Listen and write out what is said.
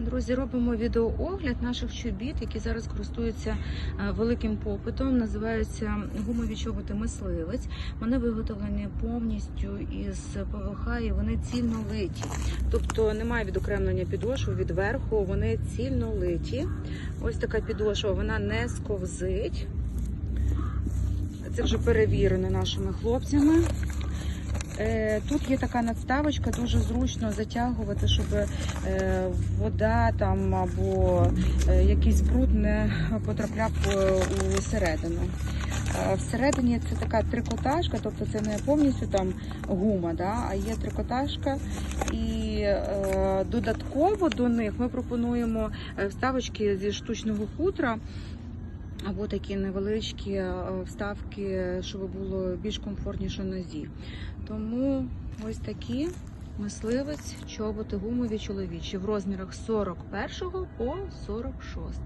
Друзі, робимо відеоогляд наших чобіт, які зараз користуються е, великим попитом. Називаються гумові чоботи мисливець. Вони виготовлені повністю із ПВХ і вони цільно литі. Тобто немає відокремлення підошви від верху, вони цільно литі. Ось така підошва, вона не сковзить. Це вже перевірено нашими хлопцями. Е, Тут є така надставочка, дуже зручно затягувати, щоб е, вода там або е, якийсь бруд не потрапляв у середину. Е, Всередині це така трикотажка, тобто це не повністю там гума, да, а є трикотажка. І е, додатково до них ми пропонуємо вставочки зі штучного хутра. Або такі невеличкі е, вставки, щоб було більш комфортніше нозі. Тому ось такі мисливець, чоботи гумові чоловічі в розмірах 41 по 46.